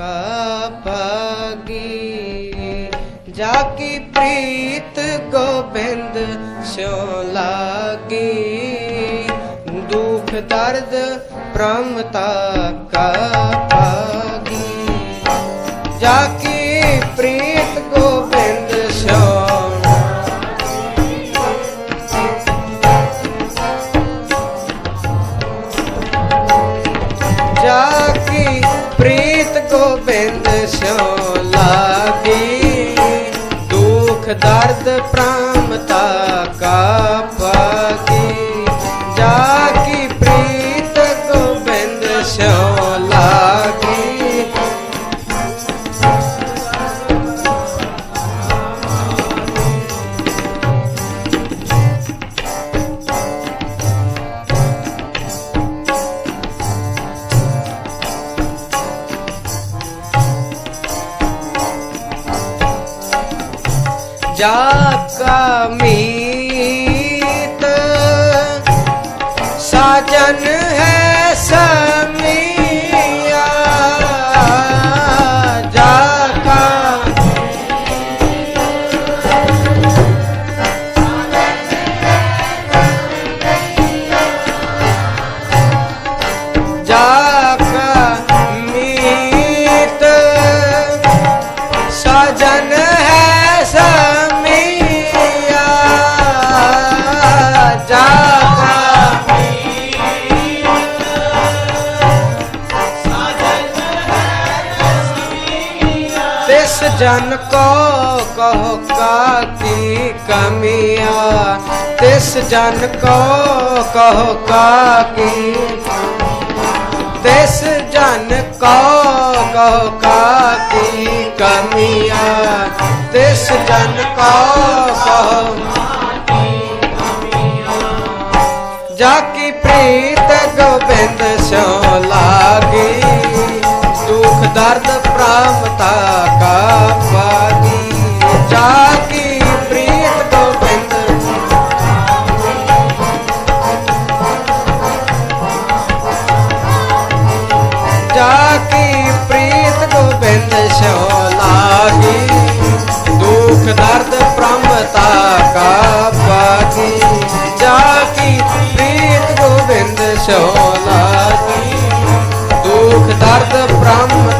ਕਾ ਪਾਗੀ ਜਾ ਕੀ ਪ੍ਰੀਤ ਗੋਬਿੰਦ ਸਿਉ ਲਾਗੀ। ਦੁਖ ਦਰਦ ਪ੍ਰਮਤਾ ਕਾ ਜਾ ਕੀ ਪ੍ਰੀਤ ਗੋਬਿੰਦ ਬਿੰਦ ਸ਼ੋਲਾ ਦੀ ਦੁਖ ਦਰਦ ਪ੍ਰਾ ਜਾ ਕਾ ਮੀਤ ਸਾਜਨ ਹੈ ਸਮੀਆ जन को कहो का की कमिया तिस जन को कहो का की तिस जन को कहो का की कमिया तिस जन को कहो जाकी प्रीत गोबिंद सो लागी दुख दर्द ਦੁਖ ਦਰਦ ਜਾ ਕੀ ਪ੍ਰੀਤ ਗੋਬਿੰਦ ਜਾ ਕੀ ਪ੍ਰੀਤ ਗੋਬਿੰਦ ਸਿਉ ਲਾਗੀ ਦੁਖ ਦਰਦ ਪ੍ਰਮਤਾ ਕਾ ਪਾਗੀ ਜਾ ਕੀ ਪ੍ਰੀਤ ਗੋਬਿੰਦ ਸਿਉ ਲਾਗੀ ਦੁਖ ਦਰਦ ਪ੍ਰਮਤਾ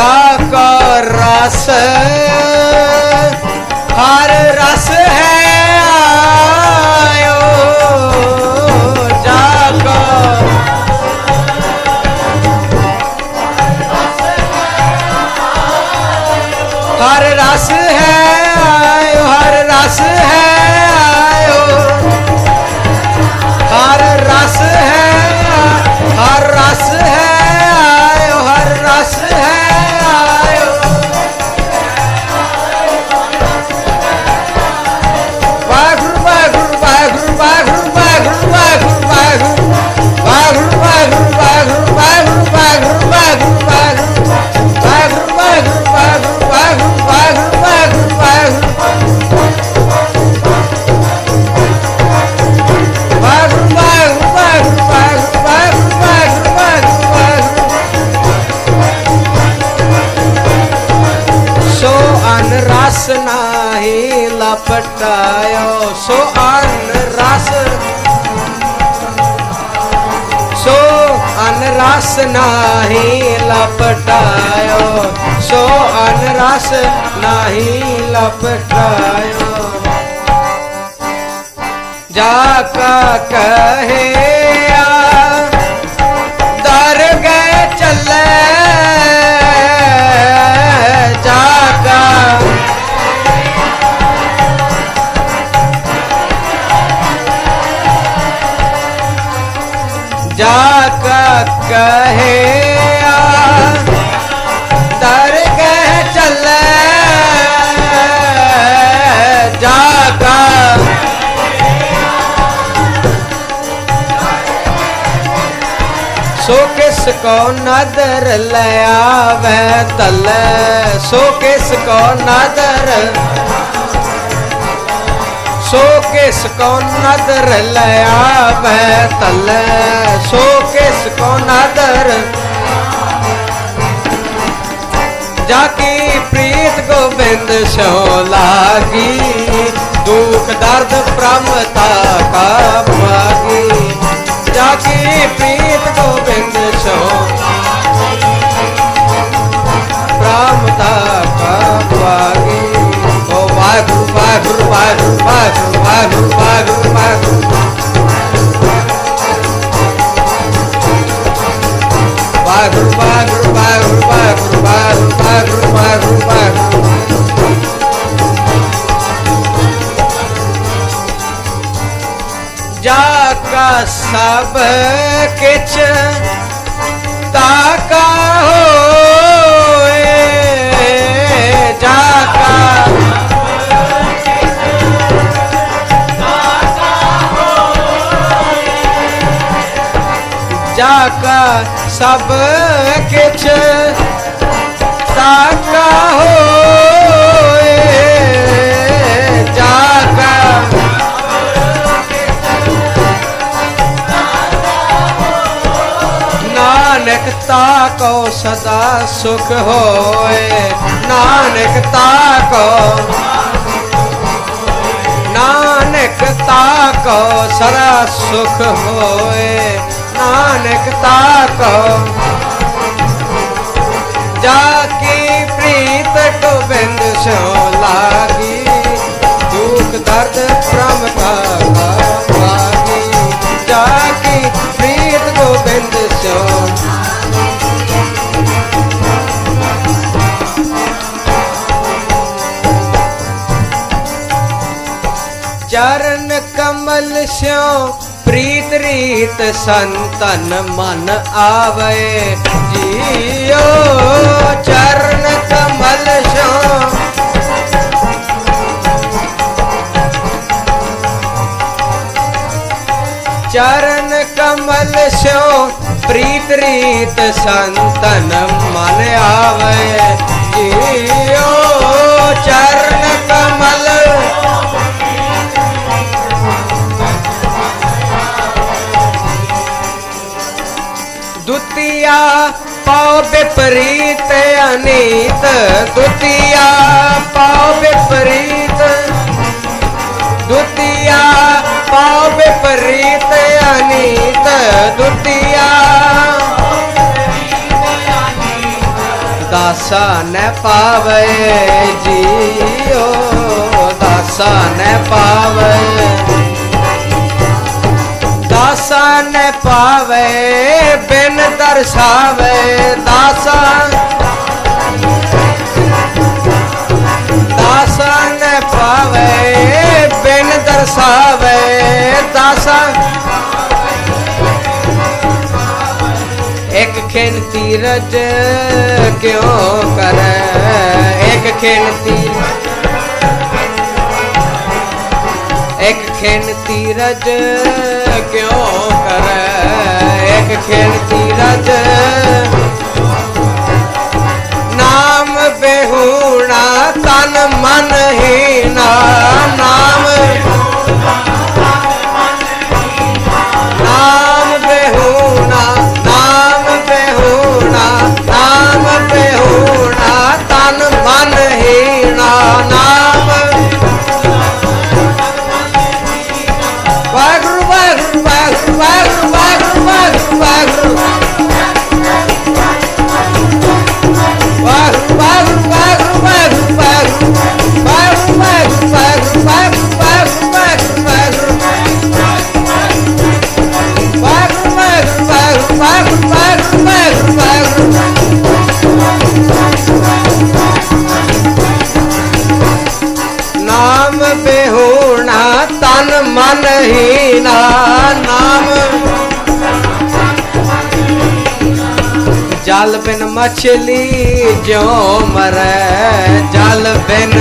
शाकारास ਰਸ ਨਾਹੀ ਲਪਟਾਇਓ, ਸੋ ਅਨ ਰਸ ਸੋ ਅਨ ਰਸ ਨਾਹੀ ਲਪਟਾਇਓ, ਸੋ ਅਨ ਰਸ ਨਾਹੀ ਲਪਟਾਇਓ। ਜਾ ਕਾ ਕਹਿਆ जाका कहे दर कह चल जाका सो किस को नदर ले आवे तल सो किस को नदर ਸੋ ਕਿਸ ਕੋ ਨਦਰ ਲੈ ਆਵੇ ਤਲੇ? ਸੋ ਕਿਸ ਕੋ ਨਦਰ? ਜਾਕੀ ਪ੍ਰੀਤ ਗੋਬਿੰਦ ਸੋ ਲਾਗੀ? ਦੁਖ ਦਰਦ ਪ੍ਰਮਤਾ ਕਾ ਭਾਗੀ ਜਾਕੀ ਪ੍ਰੀਤ ਗੋਬਿੰਦ ਸੋ ਪ੍ਰਮਤਾ ਕਾ ਭਾਗੀ ਵਾਹਿਗੁਰੂ ਵਾਹਿਗੁਰੂ ਵਾਹਿਗੁਰੂ ਵਾਹਿਗੁਰੂ ਵਾਹਿਗੁਰੂ ਵਾਹਿਗੁਰੂ ਵਾਹਿਗੁਰੂ ਵਾਹਿਗੁਰੂ ਵਾਹਿਗੁਰੂ ਵਾਹਿਗੁਰੂ ਵਾਹਿਗੁਰੂ ਵਾਹਿਗੁਰੂ ਵਾਹਿਗੁਰੂ ਵਾਹਿਗੁਰੂ ਜਾ ਕਾ ਸਭ ਕਿਛ जाका सब किछ ताका होए जाका नानक ताको सदा सुख होए नानक ताको नानक ताको सदा सुख होए नानक ताको जाकी प्रीत गोबिंद से लागी। दुख दर्द प्रम का लागी। प्रीत गोविंद से। चरण कमल से ਪ੍ਰੀਤ ਸੰਤਨ ਮਨ ਆਵੇ। ਜੀਓ ਚਰਨ ਕਮਲ ਸਿਓ ਚਰਨ ਕਮਲ ਸੋ ਪ੍ਰੀਤ ਰੀਤ ਸੰਤਨ ਮਨ ਆਵੇ। ਜੀਓ ਚਰਨ ਕਮਲ ਦੁਤੀਆ ਪਾਉ ਵਿਪਰੀਤ ਅਨੀਤ ਦੁਤੀਆ ਪਾਉ ਵਿਪਰੀਤ ਦੁਤੀਆ ਪਾਉ ਵਿਪਰੀਤ ਅਨੀਤ ਦੁਤੀਆ। ਦਾਸਾ ਨ ਪਾਵੇ ਜੀਓ, ਦਾਸਾ ਨ ਪਾਵੇ ਦਾਸਾ ਨ ਪਾਵੇ, ਬਿਨ ਦਰਸਾਵੇ ਦਾਸਾ। ਦਾਸਾ ਨ ਪਾਵੇ, ਬਿਨ ਦਰਸਾਵੇ ਦਾਸਾ। ਇੱਕ ਖਿਨ ਤੀਰਜ ਕਿਉਂ ਕਰੈ? ਇੱਕ ਖਿਨ ਤੀਰਜ ਇੱਕ ਖਿਨ ਤੀਰਜ ਕਿਉਂ ਕਰੈ? ਇੱਕ ਖਿਨ ਤੀਰਜ ਨਾਮ ਬੇਹੂਣਾ ਤਨ ਮਨ ਹੀ ਨਾ ਨਾਮ ਬੇਹੋਣਾ ਤਨ ਮਨ ਹੀਨਾ ਨਾਮ। ਜਲ ਬਿਨ ਮਛਲੀ ਜਿਉ ਮਰੈ, ਜਲ ਬਿਨ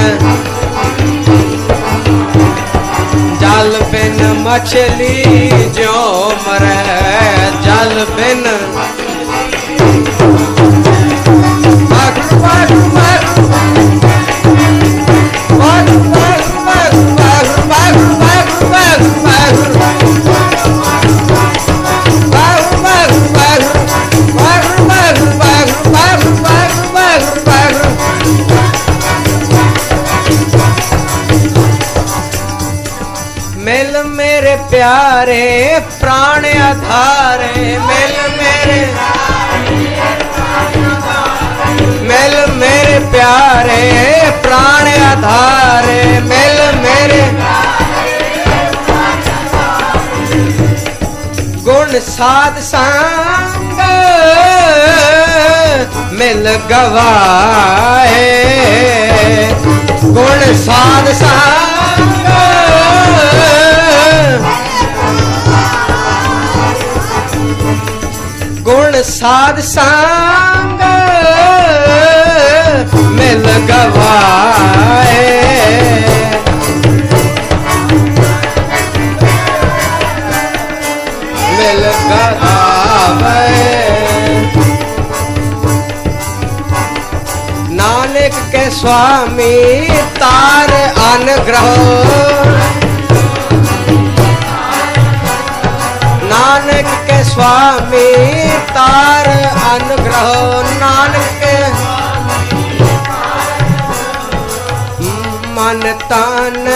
ਜਲ ਜਲ ਬਿਨ ਮਛਲੀ ਜਿਉ ਮਰੈ, ਜਲ ਬਿਨ। ਵਾਹਿਗੁਰੂ ਸਾਧ ਸੰਗ ਮਿਲ ਗਵਾਏ। ਗੁਣ ਸਾਧ ਸੰਗ ਗੁਣ ਸਾਧ ਸੰਗ ਮਿਲ ਗਵਾਏ। ਮਿਲ ਗਾਵੇ ਨਾਨਕ ਕੇ ਸੁਆਮੀ ਤਾਰ ਅਨਗ੍ਰਹ। ਨਾਨਕ ਕੇ ਸੁਆਮੀ ਤਾਰ ਅਨਗ੍ਰਹ। ਨਾਨਕ ਮਨ ਤਨ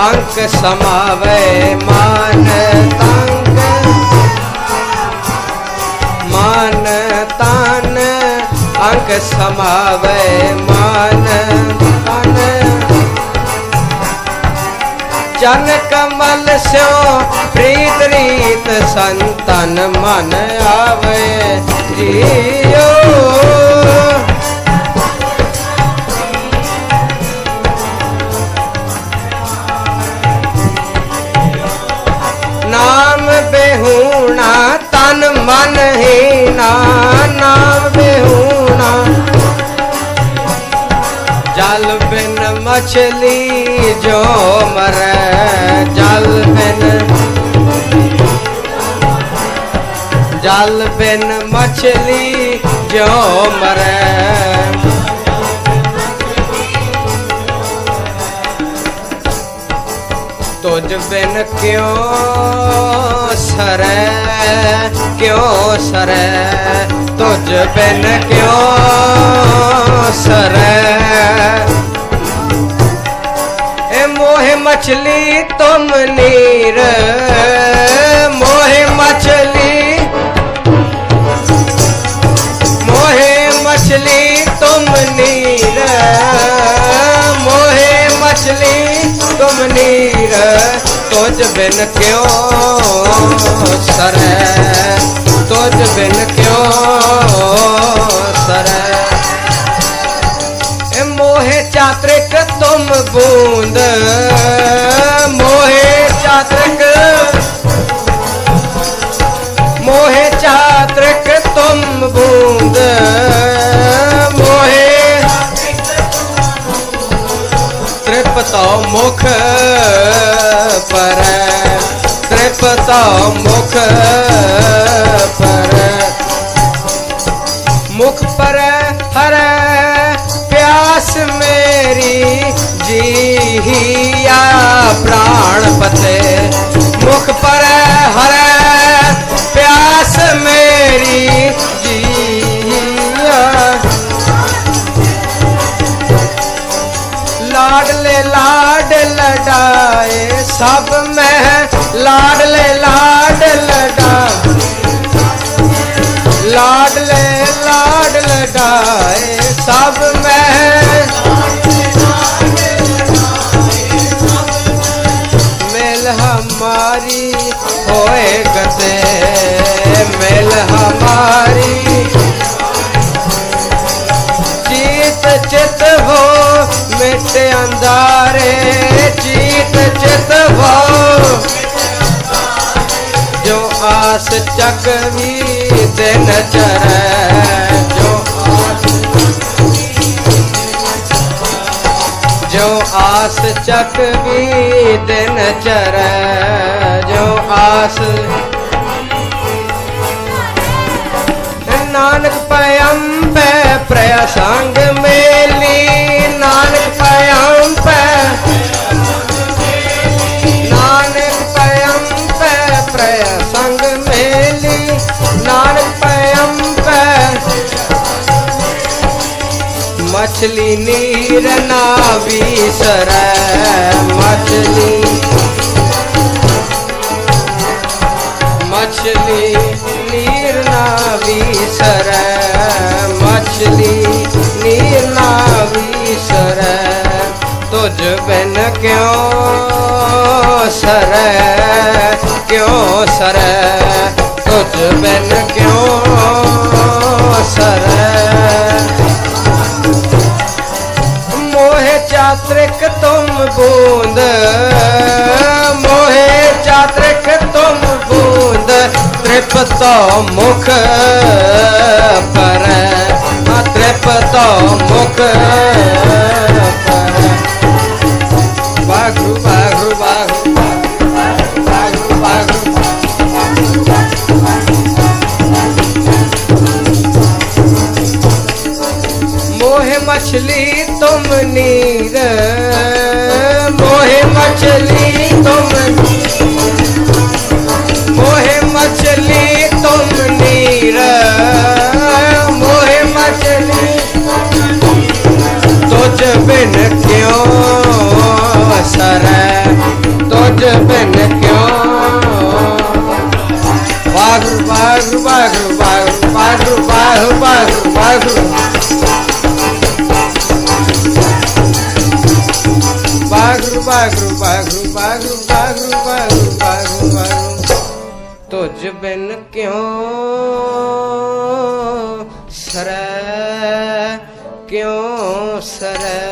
ਅੰਕ ਸਮਾਵੇ, ਮਨ ਤੰਗ ਮਨ ਤਨ ਅੰਕ ਸਮਾਵੇ ਮਨ ਤਨ ਜਨ ਕਮਲ ਸਿਓ ਪ੍ਰੀਤ ਰੀਤ ਸੰਤਨ ਮਨ ਆਵੇ। ਜੀਓ। ਨਾਮ ਬੇਹੂਣਾ ਤਨ ਮਨ ਹੀਨਾ ਨਾਮ ਬੇਹੂਣਾ ਜਲ ਬਿਨ ਮਛਲੀ ਜੋ ਮਰੈ, ਜਲ ਬਿਨ ਜਲ ਬਿਨ ਮਛਲੀ ਜੋ ਮਰੈ। ਤੁਝ ਬਿਨ ਕਿਉ ਸਰੈ? ਕਿਉ ਸਰੈ? ਤੁਝ ਬਿਨ ਕਿਉ ਸਰੈ? ਏ ਮੋਹ ਮਛਲੀ ਤੁਮ ਨੀਰ। बिन क्यों? सर तुझ बिन क्यों? सर मोहे चात्रिक तुम बूंद। मोहे चात्रिक मोहे चात्रिक तुम बूंद। मोहे। तृपतो मुख पर ਮੁਖ ਮੁਖ ਪਰ। ਮੁਖ ਪਰੈ ਹਰੈ, ਪਿਆਸ ਮੇਰੀ ਜੀਆ ਪ੍ਰਾਣ ਪਤੇ। ਮੁਖ ਪਰ ਹਰੈ, ਪਿਆਸ ਮੇਰੀ ਜੀਆ ਲਾਡਲੇ ਲਾਡ ਲਡਾਏ ਸਭ ਮੈਂ ਲਾਡਲੇ ਲਾਡ ਲਡਾ। ਲਾਡਲੇ ਲਾਡ ਲਡਾਏ ਸਭ ਮੈਂ। ਮਿਲ ਹਮਾਰੀ ਹੋਏ ਗਤੇ ਮਿਲ ਹਮਾਰੀ। ਚੀਤ ਚਿਤ ਹੋ ਮਿਟ ਅੰਦਾਰੇ ਚੀਤ ਚਿਤ ਹੋ ਆਸ ਚੱਕ ਵੀ ਦਿਨ ਚਰੈ ਜੋ ਆਸ ਜਿਉ ਆਸ ਚੱਕ ਵੀ ਦਿਨ ਚਰੈ ਜੋ ਆਸ ਨਾਨਕ ਪਇੰਪੈ ਪ੍ਰਯ ਸੰਗ ਮੇਲੀ मछली नीर ना सर, मछली। मछली नीर ना सर, मछली नीर ना सर। तुझ बन क्यों सर क्यों सर? तुझ बन ਬੂੰਦ ਮੋਹੇ ਚਾਤ੍ਰਿਕ ਤੁਮ ਬੂੰਦ ਤ੍ਰਿਪਤੋ ਮੁਖ ਪਰ। ਤ੍ਰਿਪਤੋ ਮੁਖ ਬਾਗੂ ਬਾਗੂ ਬਾਗੂ ਬਾਗੂ ਬਾਗੂ ਮਛਲੀ ਤੁਮ ਨੀਰ। ਵਾਹਿਗੁਰੂ ਵਾਹਿਗੁਰੂ ਵਾਹਿਗੁਰੂ ਵਾਹਿਗੁਰੂ ਵਾਹਿਗੁਰੂ ਵਾਹਿਗੁਰੂ ਵਾਹਿਗੁਰੂ। ਤੁਝ ਬਿਨ ਕਿਉਂ ਸਰੈ